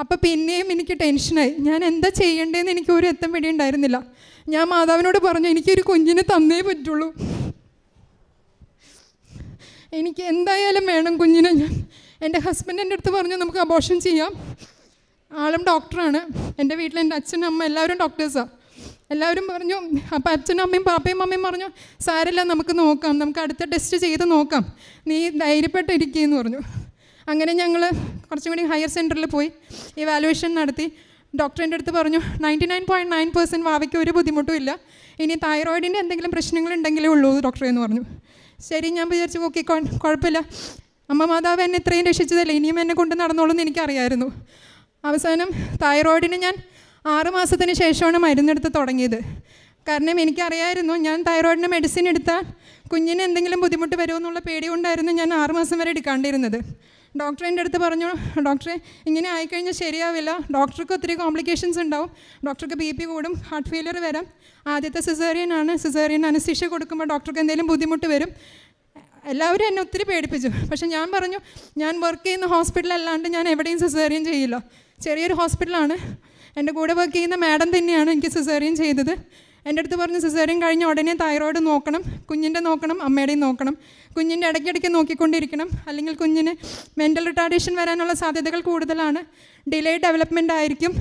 അപ്പോൾ പിന്നെയും എനിക്ക് ടെൻഷനായി. ഞാൻ എന്താ ചെയ്യേണ്ടതെന്ന് എനിക്ക് ഒരു എത്തം പിടി ഉണ്ടായിരുന്നില്ല. ഞാൻ മാതാവിനോട് പറഞ്ഞു എനിക്കൊരു കുഞ്ഞിനെ തന്നേ പറ്റുള്ളൂ. എനിക്ക് എന്തായാലും വേണം കുഞ്ഞിനെ ഞാൻ. എന്റെ ഹസ്ബൻഡ് എന്റെ അടുത്ത് പറഞ്ഞു നമുക്ക് അബോഷൻ ചെയ്യാം. ആളും ഡോക്ടറാണ് എന്റെ വീട്ടിൽ എന്റെ അച്ഛനും അമ്മ എല്ലാവരും ഡോക്ടേഴ്സാണ് എല്ലാവരും പറഞ്ഞു അപ്പം അച്ഛനും അമ്മയും പാപ്പയും അമ്മയും പറഞ്ഞു സാരല്ല നമുക്ക് നോക്കാം. നമുക്ക് അടുത്ത ടെസ്റ്റ് ചെയ്ത് നോക്കാം. നീ ധൈര്യപ്പെട്ടിരിക്കുകയെന്ന് പറഞ്ഞു. അങ്ങനെ ഞങ്ങൾ കുറച്ചും കൂടി ഹയർ സെന്ററിൽ പോയി. ഇവാലുവേഷൻ നടത്തി. ഡോക്ടറിന്റെ അടുത്ത് പറഞ്ഞു ninety nine point nine percent വാവയ്ക്ക് ഒരു ബുദ്ധിമുട്ടും ഇല്ല. ഇനി തൈറോയിഡിന്റെ എന്തെങ്കിലും പ്രശ്നങ്ങൾ ഉണ്ടെങ്കിലേ ഉള്ളൂ ഡോക്ടറെ എന്ന് പറഞ്ഞു. ശരി ഞാൻ വിചാരിച്ചു ഓക്കെ കുഴപ്പമില്ല അമ്മ മാതാവ് എന്നെ ഇത്രയും രക്ഷിച്ചതല്ലേ? ഇനിയും എന്നെ കൊണ്ട് നടന്നോളൂ എന്ന് എനിക്കറിയായിരുന്നു. അവസാനം തൈറോയിഡിന് ഞാൻ ആറ് മാസത്തിന് ശേഷമാണ് മരുന്നെടുത്ത് തുടങ്ങിയത്. കാരണം എനിക്കറിയായിരുന്നു ഞാൻ തൈറോയിഡിന് മെഡിസിൻ എടുത്താൽ കുഞ്ഞിന് എന്തെങ്കിലും ബുദ്ധിമുട്ട് വരുമോ എന്നുള്ള പേടി കൊണ്ടായിരുന്നു ഞാൻ ആറ് മാസം വരെ എടുക്കാണ്ടിരുന്നത്. ഡോക്ടർ എന്റെ അടുത്ത് പറഞ്ഞു ഡോക്ടറെ ഇങ്ങനെ ആയിക്കഴിഞ്ഞാൽ ശരിയാവില്ല. ഡോക്ടർക്ക് ഒത്തിരി കോംപ്ലിക്കേഷൻസ് ഉണ്ടാവും. ഡോക്ടർക്ക് ബി പി കൂടും ഹാർട്ട് ഫെയിലിയർ വരാം. ആദ്യത്തെ സിസേറിയൻ ആണ്. സിസേറിയൻ അനസ്തീഷ്യ കൊടുക്കുമ്പോൾ ഡോക്ടർക്ക് എന്തെങ്കിലും ബുദ്ധിമുട്ട് വരും. എല്ലാവരും എന്നെ ഒത്തിരി പേടിപ്പിച്ചു. പക്ഷേ ഞാൻ പറഞ്ഞു ഞാൻ വർക്ക് ചെയ്യുന്ന ഹോസ്പിറ്റലല്ലാണ്ട് ഞാൻ എവിടെയും സിസേറിയൻ ചെയ്യില്ല. ചെറിയൊരു ഹോസ്പിറ്റലാണ് എന്റെ കൂടെ വർക്ക് ചെയ്യുന്ന മാഡം തന്നെയാണ് എനിക്ക് സിസേറിയൻ ചെയ്തത്. എന്റെ അടുത്ത് പറഞ്ഞു സിസേറിയൻ കഴിഞ്ഞ ഉടനെ തൈറോയിഡ് നോക്കണം കുഞ്ഞിന്റെ നോക്കണം അമ്മയുടെയും നോക്കണം. കുഞ്ഞിന്റെ ഇടയ്ക്കിടയ്ക്ക് നോക്കിക്കൊണ്ടിരിക്കണം. അല്ലെങ്കിൽ കുഞ്ഞിന് മെന്റൽ റിട്ടാർഡേഷൻ വരാനുള്ള സാധ്യതകൾ കൂടുതലാണ്. ഡിലേ ഡെവലപ്മെന്റ് ആയിരിക്കും.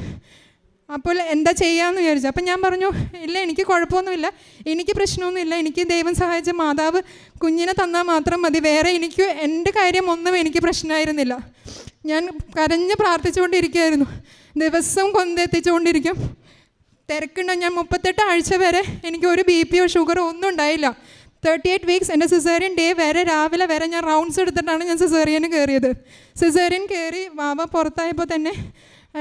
അപ്പോൾ എന്താ ചെയ്യാമെന്ന് വിചാരിച്ചു. അപ്പം ഞാൻ പറഞ്ഞു ഇല്ല എനിക്ക് കുഴപ്പമൊന്നുമില്ല. എനിക്ക് പ്രശ്നമൊന്നുമില്ല. എനിക്ക് ദൈവം സഹായിച്ച മാതാവ് കുഞ്ഞിനെ തന്നാൽ മാത്രം മതി. വേറെ എനിക്ക് എന്റെ കാര്യം ഒന്നും എനിക്ക് പ്രശ്നമായിരുന്നില്ല. ഞാൻ കരഞ്ഞ് പ്രാർത്ഥിച്ചുകൊണ്ടിരിക്കുകയായിരുന്നു. ദിവസം കൊന്തെത്തിച്ചുകൊണ്ടിരിക്കും. തിരക്കുണ്ടോ? ഞാൻ മുപ്പത്തെട്ട് ആഴ്ച വരെ എനിക്ക് ഒരു ബി പിയോ ഷുഗറോ ഒന്നും ഉണ്ടായില്ല. തേർട്ടി എയ്റ്റ് വീക്സ് എന്റെ സിസേറിയൻ ഡേ വരെ രാവിലെ വരെ ഞാൻ റൗണ്ട്സ് എടുത്തിട്ടാണ് ഞാൻ സിസേറിയന് കയറിയത് സിസേറിയൻ കയറി വാവ പുറത്തായപ്പോൾ തന്നെ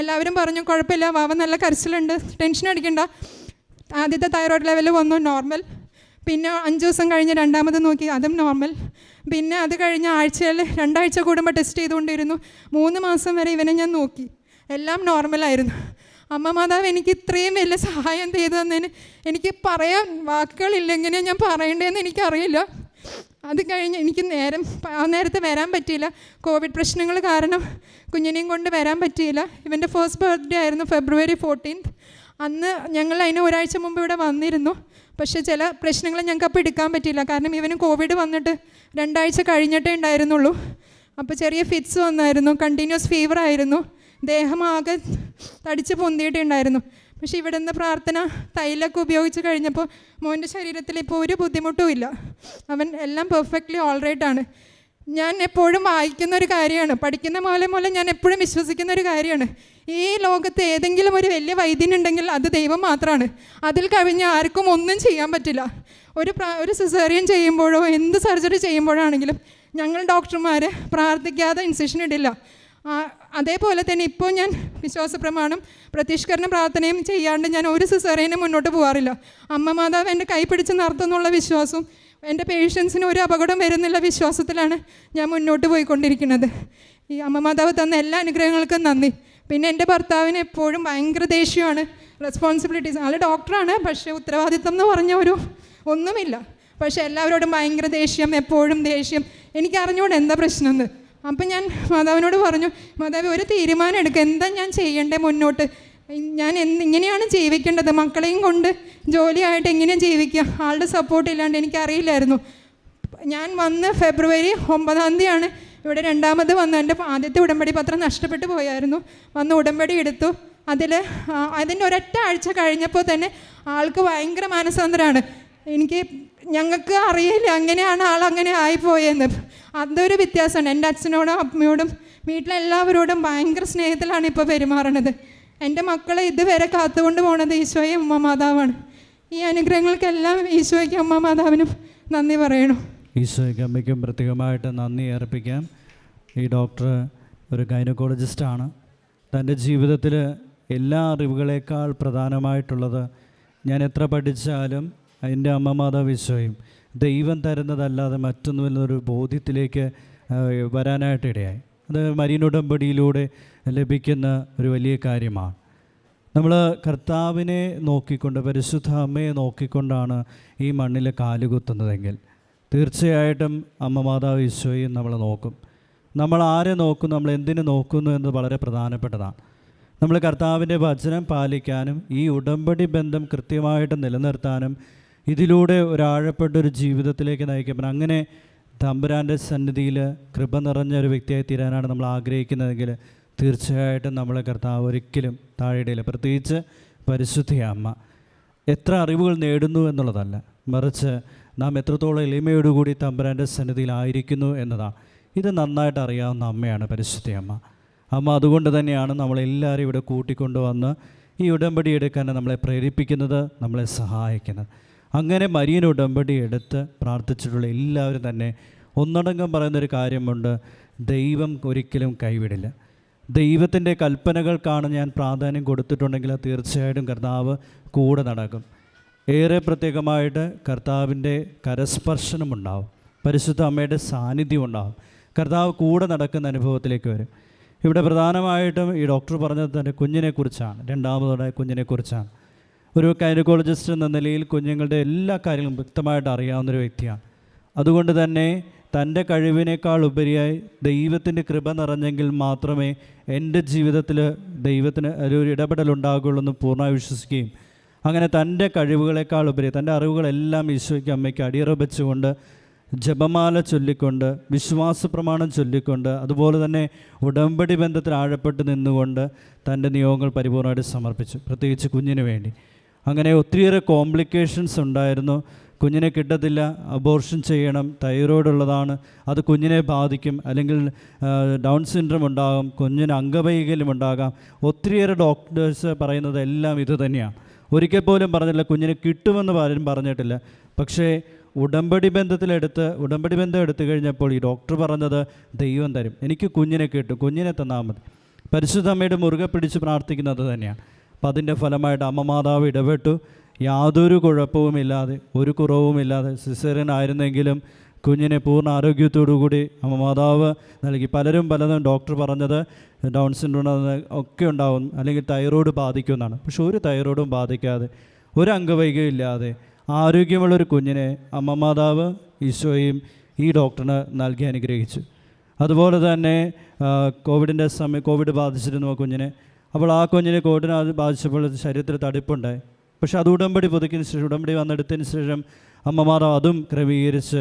എല്ലാവരും പറഞ്ഞു കുഴപ്പമില്ല വാവ നല്ല കരച്ചിലുണ്ട് ടെൻഷൻ അടിക്കണ്ട. ആദ്യത്തെ തൈറോയ്ഡ് ലെവൽ വന്നു നോർമൽ പിന്നെ അഞ്ച് ദിവസം കഴിഞ്ഞ് രണ്ടാമത് നോക്കി അതും നോർമൽ പിന്നെ അത് കഴിഞ്ഞ ആഴ്ചയിൽ രണ്ടാഴ്ച കൂടുമ്പോൾ ടെസ്റ്റ് ചെയ്തുകൊണ്ടിരുന്നു. മൂന്ന് മാസം വരെ ഇവനെ ഞാൻ നോക്കി. എല്ലാം നോർമലായിരുന്നു അമ്മ മാതാവ് എനിക്ക് ഇത്രയും വലിയ സഹായം ചെയ്തു തന്നതിന് എനിക്ക് പറയാൻ വാക്കുകളില്ല. എങ്ങനെ ഞാൻ പറയണ്ടേന്ന് എനിക്കറിയില്ല. അത് കഴിഞ്ഞ് എനിക്ക് നേരം ആ നേരത്തെ വരാൻ പറ്റിയില്ല. കോവിഡ് പ്രശ്നങ്ങൾ കാരണം കുഞ്ഞിനെയും കൊണ്ട് വരാൻ പറ്റിയില്ല. ഇവന്റെ ഫസ്റ്റ് ബർത്ത്ഡേ ആയിരുന്നു ഫെബ്രുവരി ഫോർട്ടീൻത്ത് അന്ന് ഞങ്ങൾ അതിന് ഒരാഴ്ച മുമ്പ് ഇവിടെ വന്നിരുന്നു. പക്ഷേ ചില പ്രശ്നങ്ങൾ ഞങ്ങൾക്ക് അപ്പോൾ എടുക്കാൻ പറ്റിയില്ല. കാരണം ഇവന് കോവിഡ് വന്നിട്ട് രണ്ടാഴ്ച കഴിഞ്ഞിട്ടേ ഉണ്ടായിരുന്നുള്ളൂ. അപ്പോൾ ചെറിയ ഫിറ്റ്സ് വന്നായിരുന്നു. കണ്ടിന്യൂസ് ഫീവർ ആയിരുന്നു. ദേഹമാകെ തടിച്ച് പൊന്തിയിട്ടുണ്ടായിരുന്നു. പക്ഷേ നിന്ന് പ്രാർത്ഥന തൈലൊക്കെ ഉപയോഗിച്ച് കഴിഞ്ഞപ്പോൾ മോന്റെ ശരീരത്തിൽ ഇപ്പോൾ ഒരു ബുദ്ധിമുട്ടും ഇല്ല. അവൻ എല്ലാം പെർഫെക്റ്റ്ലി ഓൾറൈറ്റാണ് ഞാൻ എപ്പോഴും വായിക്കുന്ന ഒരു കാര്യമാണ്. പഠിക്കുന്ന പോലെ പോലെ ഞാൻ എപ്പോഴും വിശ്വസിക്കുന്ന ഒരു കാര്യമാണ്. ഈ ലോകത്ത് ഏതെങ്കിലും ഒരു വലിയ വൈദ്യനുണ്ടെങ്കിൽ അത് ദൈവം മാത്രമാണ് അതിൽ കവിഞ്ഞ് ആർക്കും ഒന്നും ചെയ്യാൻ പറ്റില്ല. ഒരു ഒരു സിസേറിയൻ ചെയ്യുമ്പോഴോ എന്ത് സർജറി ചെയ്യുമ്പോഴാണെങ്കിലും ഞങ്ങൾ ഡോക്ടർമാർ പ്രാർത്ഥിക്കാതെ ഇൻസിഷൻ ഇടില്ല. അതേപോലെ തന്നെ ഇപ്പോൾ ഞാൻ വിശ്വാസ പ്രമാണം പ്രത്യക്ഷകരണ പ്രാർത്ഥനയും ചെയ്യാണ്ട് ഞാൻ ഒരു സിസേറിയനും മുന്നോട്ട് പോകാറില്ല അമ്മ മാതാവ് എന്റെ കൈ പിടിച്ച് നടത്തുന്നുള്ള വിശ്വാസവും എന്റെ പേഷ്യൻസിന് ഒരു അപകടം വരുന്നില്ല വിശ്വാസത്തിലാണ് ഞാൻ മുന്നോട്ട് പോയിക്കൊണ്ടിരിക്കുന്നത്. ഈ അമ്മ മാതാവ് തന്ന എല്ലാ അനുഗ്രഹങ്ങൾക്കും നന്ദി. പിന്നെ എന്റെ ഭർത്താവിന് എപ്പോഴും ഭയങ്കര ദേഷ്യമാണ് റെസ്പോൺസിബിലിറ്റീസ് ആൾ ഡോക്ടറാണ് പക്ഷേ ഉത്തരവാദിത്തം എന്ന് പറഞ്ഞ ഒരു ഒന്നുമില്ല. പക്ഷേ എല്ലാവരോടും ഭയങ്കര ദേഷ്യം എപ്പോഴും ദേഷ്യം. എനിക്ക് അറിഞ്ഞുകൂടെ എന്താ പ്രശ്നമെന്ന്. അപ്പം ഞാൻ മാതാവിനോട് പറഞ്ഞു മാതാവ് ഒരു തീരുമാനം എടുക്കുക എന്താ ഞാൻ ചെയ്യേണ്ടത് മുന്നോട്ട്? ഞാൻ എന്ത് ഇങ്ങനെയാണ് ജീവിക്കേണ്ടത്? മക്കളെയും കൊണ്ട് ജോലിയായിട്ട് എങ്ങനെയാണ് ജീവിക്കുക? ആളുടെ സപ്പോർട്ട് ഇല്ലാണ്ട് എനിക്കറിയില്ലായിരുന്നു. ഞാൻ വന്ന് ഫെബ്രുവരി ഒമ്പതാം തീയതിയാണ് ഇവിടെ രണ്ടാമത് വന്ന് എന്റെ ആദ്യത്തെ ഉടമ്പടി പത്രം നഷ്ടപ്പെട്ടു പോയായിരുന്നു. വന്ന് ഉടമ്പടി എടുത്തു. അതിൽ അതിന്റെ ഒരൊറ്റ ആഴ്ച കഴിഞ്ഞപ്പോൾ തന്നെ ആൾക്ക് ഭയങ്കര മാനസാന്തരമാണ് എനിക്ക് ഞങ്ങൾക്ക് അറിയില്ല അങ്ങനെയാണ് ആൾ അങ്ങനെ ആയിപ്പോയെന്ന് അതൊരു വ്യത്യാസമാണ്. എന്റെ അച്ഛനോടും അമ്മയോടും വീട്ടിലെല്ലാവരോടും ഭയങ്കര സ്നേഹത്തിലാണ് ഇപ്പോൾ പെരുമാറണത്. എന്റെ മക്കളെ ഇതുവരെ കാത്തുകൊണ്ട് പോണത് ഈശോയും ഉമ്മ മാതാവാണ്. ഈ അനുഗ്രഹങ്ങൾക്കെല്ലാം ഈശോയ്ക്കും അമ്മ മാതാവിനും നന്ദി പറയണു. ഈശോയ്ക്ക് അമ്മയ്ക്കും പ്രത്യേകമായിട്ട് നന്ദി അർപ്പിക്കാം. ഈ ഡോക്ടർ ഒരു ഗൈനക്കോളജിസ്റ്റാണ്. തന്റെ ജീവിതത്തിൽ എല്ലാ അറിവുകളേക്കാൾ പ്രധാനമായിട്ടുള്ളത് ഞാൻ എത്ര പഠിച്ചാലും എന്റെ അമ്മ മാതാവ് ഈശോയും. ദൈവം തരുന്നതല്ലാതെ മറ്റൊന്നുമില്ലെന്നൊരു ബോധ്യത്തിലേക്ക് വരാനായിട്ട് ഇടയായി. അത് മരീനുടമ്പടിയിലൂടെ ലഭിക്കുന്ന ഒരു വലിയ കാര്യമാണ്. നമ്മൾ കർത്താവിനെ നോക്കിക്കൊണ്ട് പരിശുദ്ധ അമ്മയെ നോക്കിക്കൊണ്ടാണ് ഈ മണ്ണിൽ കാലുകുത്തുന്നതെങ്കിൽ തീർച്ചയായിട്ടും അമ്മ മാതാവ് ഈശോയും നമ്മൾ നോക്കും. നമ്മൾ ആരെ നോക്കും നമ്മൾ എന്തിനു നോക്കുന്നു എന്നത് വളരെ പ്രധാനപ്പെട്ടതാണ്. നമ്മൾ കർത്താവിന്റെ വചനം പാലിക്കാനും ഈ ഉടമ്പടി ബന്ധം കൃത്യമായിട്ട് നിലനിർത്താനും ഇതിലൂടെ ഒരാഴപ്പെട്ട ഒരു ജീവിതത്തിലേക്ക് നയിക്കപ്പെടാൻ അങ്ങനെ തമ്പുരാന്റെ സന്നിധിയിൽ കൃപ നിറഞ്ഞ ഒരു വ്യക്തിയായി തീരാനാണ് നമ്മൾ ആഗ്രഹിക്കുന്നതെങ്കിൽ തീർച്ചയായിട്ടും നമ്മളെ കർത്താവ് ഒരിക്കലും താഴെയിടയില്ല. പ്രത്യേകിച്ച് പരിശുദ്ധി അമ്മ. എത്ര അറിവുകൾ നേടുന്നു എന്നുള്ളതല്ല. മറിച്ച് നാം എത്രത്തോളം എളിമയോടുകൂടി തമ്പുരാന്റെ സന്നിധിയിലായിരിക്കുന്നു എന്നതാണ്. ഇത് നന്നായിട്ട് അറിയാവുന്ന അമ്മയാണ് പരിശുദ്ധി അമ്മ. അമ്മ അതുകൊണ്ട് തന്നെയാണ് നമ്മളെല്ലാവരും ഇവിടെ കൂട്ടിക്കൊണ്ടുവന്ന് ഈ ഉടമ്പടി എടുക്കാൻ നമ്മളെ പ്രേരിപ്പിക്കുന്നത് നമ്മളെ സഹായിക്കുന്നത്. അങ്ങനെ മരിയൻ ഉടമ്പടി എടുത്ത് പ്രാർത്ഥിച്ചിട്ടുള്ള എല്ലാവരും തന്നെ ഒന്നടങ്കം പറയുന്നൊരു കാര്യമുണ്ട്. ദൈവം ഒരിക്കലും കൈവിടില്ല. ദൈവത്തിന്റെ കൽപ്പനകൾക്കാണ് ഞാൻ പ്രാധാന്യം കൊടുത്തിട്ടുണ്ടെങ്കിൽ തീർച്ചയായിട്ടും കർത്താവ് കൂടെ നടക്കും. ഏറെ പ്രത്യേകമായിട്ട് കർത്താവിന്റെ കരസ്പർശനമുണ്ടാവും പരിശുദ്ധ അമ്മയുടെ സാന്നിധ്യം ഉണ്ടാവും. കർത്താവ് കൂടെ നടക്കുന്ന അനുഭവത്തിലേക്ക് വരും. ഇവിടെ പ്രധാനമായിട്ടും ഈ ഡോക്ടർ പറഞ്ഞത് തന്നെ കുഞ്ഞിനെക്കുറിച്ചാണ്. രണ്ടാമതോടെ കുഞ്ഞിനെക്കുറിച്ചാണ്. ഒരു കൈനക്കോളജിസ്റ്റ് എന്ന നിലയിൽ കുഞ്ഞുങ്ങളുടെ എല്ലാ കാര്യങ്ങളും വ്യക്തമായിട്ട് അറിയാവുന്നൊരു വ്യക്തിയാണ്. അതുകൊണ്ട് തന്നെ തന്റെ കഴിവിനേക്കാൾ ഉപരിയായി ദൈവത്തിന്റെ കൃപ നിറഞ്ഞെങ്കിൽ മാത്രമേ എന്റെ ജീവിതത്തിൽ ദൈവത്തിന് ഒരു ഇടപെടൽ ഉണ്ടാകുകയുള്ളൂ എന്ന് പൂർണമായി വിശ്വസിക്കുകയും അങ്ങനെ തന്റെ കഴിവുകളെക്കാൾ ഉപരി തന്റെ അറിവുകളെല്ലാം ഈശോയ്ക്ക് അമ്മയ്ക്ക് അടിയറപ്പിച്ചുകൊണ്ട് ജപമാല ചൊല്ലിക്കൊണ്ട് വിശ്വാസ പ്രമാണം ചൊല്ലിക്കൊണ്ട് അതുപോലെ തന്നെ ഉടമ്പടി ബന്ധത്തിൽ ആഴപ്പെട്ട് നിന്നുകൊണ്ട് തന്റെ നിയോഗങ്ങൾ പരിപൂർണമായിട്ട് സമർപ്പിച്ചു. പ്രത്യേകിച്ച് കുഞ്ഞിന് വേണ്ടി. അങ്ങനെ ഒത്തിരിയേറെ കോംപ്ലിക്കേഷൻസ് ഉണ്ടായിരുന്നു. കുഞ്ഞിനെ കിട്ടത്തില്ല അബോർഷൻ ചെയ്യണം തൈറോയ്ഡ് ഉള്ളതാണ് അത് കുഞ്ഞിനെ ബാധിക്കും അല്ലെങ്കിൽ ഡൗൺ സിൻഡ്രം ഉണ്ടാകും കുഞ്ഞിന് അംഗവൈകല്യം ഉണ്ടാകാം. ഒത്തിരിയേറെ ഡോക്ടേഴ്സ് പറയുന്നത് എല്ലാം ഇത് തന്നെയാണ്. ഒരിക്കൽ പോലും പറഞ്ഞില്ല കുഞ്ഞിന് കിട്ടുമെന്ന് പലരും പറഞ്ഞിട്ടില്ല. പക്ഷേ ഉടമ്പടി ബന്ധത്തിലെടുത്ത് ഉടമ്പടി ബന്ധം എടുത്തു കഴിഞ്ഞപ്പോൾ ഈ ഡോക്ടർ പറഞ്ഞത് ദൈവം തരും എനിക്ക് കുഞ്ഞിനെ കിട്ടും കുഞ്ഞിനെ തന്നാൽ മതി. പരിശുദ്ധ അമ്മയുടെ മുറുകെ പിടിച്ച് പ്രാർത്ഥിക്കുന്നത് തന്നെയാണ്. അപ്പം അതിന്റെ ഫലമായിട്ട് അമ്മ മാതാവ് ഇടപെട്ടു. യാതൊരു കുഴപ്പവുമില്ലാതെ ഒരു കുറവുമില്ലാതെ സിസേറിയൻ ആയിരുന്നെങ്കിലും കുഞ്ഞിനെ പൂർണ ആരോഗ്യത്തോടുകൂടി അമ്മ മാതാവ് നൽകി. പലരും പലതും ഡോക്ടർ പറഞ്ഞത് ഡൗൺ സിൻഡ്രോം ഒക്കെ ഉണ്ടാവും അല്ലെങ്കിൽ തൈറോയ്ഡ് ബാധിക്കുമെന്നാണ്. പക്ഷെ ഒരു തൈറോയ്ഡും ബാധിക്കാതെ ഒരു അംഗവൈകല്യം ഇല്ലാതെ ആരോഗ്യമുള്ളൊരു കുഞ്ഞിനെ അമ്മ മാതാവ് ഈശോയും ഈ ഡോക്ടറിന് നൽകി അനുഗ്രഹിച്ചു. അതുപോലെ തന്നെ കോവിഡിന്റെ സമയം കോവിഡ് ബാധിച്ചിരുന്നു കുഞ്ഞിനെ അപ്പോൾ ആ കുഞ്ഞിനെ കോവിഡിനെ അത് ബാധിച്ചപ്പോൾ ശരീരത്തിൽ തടിപ്പുണ്ടായി. പക്ഷെ അത് ഉടമ്പടി പുതുക്കിയതിന് ശേഷം ഉടമ്പടി വന്നെടുത്തതിന് ശേഷം അമ്മമാർ അതും ക്രമീകരിച്ച്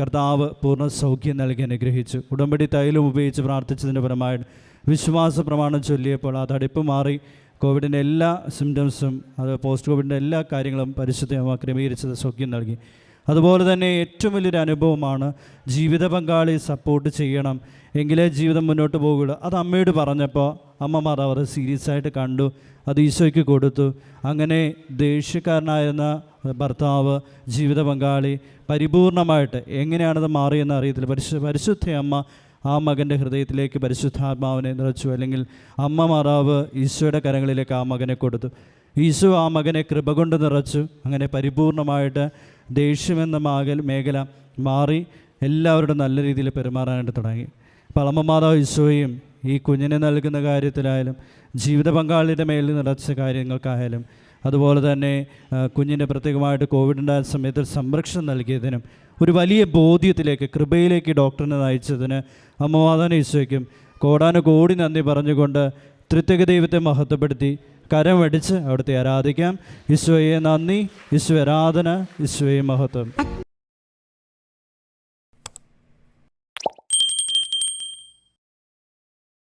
കർത്താവ് പൂർണ സൗഖ്യം നൽകി അനുഗ്രഹിച്ചു. ഉടമ്പടി തൈലം ഉപയോഗിച്ച് പ്രാർത്ഥിച്ചതിന്റെ പരമായിട്ട് വിശ്വാസ പ്രമാണം ചൊല്ലിയപ്പോൾ ആ തടിപ്പ് മാറി. കോവിഡിന്റെ എല്ലാ സിംറ്റംസും അത് പോസ്റ്റ് കോവിഡിന്റെ എല്ലാ കാര്യങ്ങളും പരിശുദ്ധ ക്രമീകരിച്ചത് സൗഖ്യം നൽകി. അതുപോലെ തന്നെ ഏറ്റവും വലിയൊരു അനുഭവമാണ് ജീവിത പങ്കാളി സപ്പോർട്ട് ചെയ്യണം. എങ്കിലേ ജീവിതം മുന്നോട്ട് പോകുള്ളൂ. അത് അമ്മയോട് പറഞ്ഞപ്പോൾ അമ്മമാർ അവർ സീരിയസ് ആയിട്ട് കണ്ടു. അത് ഈശോയ്ക്ക് കൊടുത്തു. അങ്ങനെ ദേഷ്യക്കാരനായിരുന്ന ഭർത്താവ് ജീവിത പങ്കാളി പരിപൂർണമായിട്ട് എങ്ങനെയാണത് മാറിയെന്ന് അറിയത്തില്ല. പരിശു പരിശുദ്ധ അമ്മ ആ മകന്റെ ഹൃദയത്തിലേക്ക് പരിശുദ്ധാത്മാവിനെ നിറച്ചു. അല്ലെങ്കിൽ അമ്മ മാതാവ് ഈശോയുടെ കരങ്ങളിലേക്ക് ആ മകനെ കൊടുത്തു. ഈശോ ആ മകനെ കൃപ കൊണ്ട് നിറച്ചു. അങ്ങനെ പരിപൂർണമായിട്ട് ദേഷ്യമെന്ന മാകൽ മേഖല മാറി എല്ലാവരോടും നല്ല രീതിയിൽ പെരുമാറാനായിട്ട് തുടങ്ങി. അപ്പോൾ മാതാവ് ഈശോയും ഈ കുഞ്ഞിനെ നൽകുന്ന കാര്യത്തിലായാലും ജീവിത പങ്കാളിയുടെ മേലിൽ നിറച്ച കാര്യങ്ങൾക്കായാലും അതുപോലെ തന്നെ കുഞ്ഞിന്റെ കുഞ്ഞിന് കോവിഡ് ഉണ്ടായ സമയത്ത് സംരക്ഷണം നൽകിയതിനും ഒരു വലിയ ബോധ്യത്തിലേക്ക് കൃപയിലേക്ക് ഡോക്ടറിനെ നയിച്ചതിന് അമ്മമാതാന ഈശോയ്ക്കും കോടാനുകോടി നന്ദി പറഞ്ഞുകൊണ്ട് തൃത്യക ദൈവത്തെ മഹത്വപ്പെടുത്തി കരം കരമടിച്ച് അവിടുത്തെ ആരാധിക്കാം. ഈശോയെ നന്ദി ഈശോ ആരാധന ഈശോയെ മഹത്വം.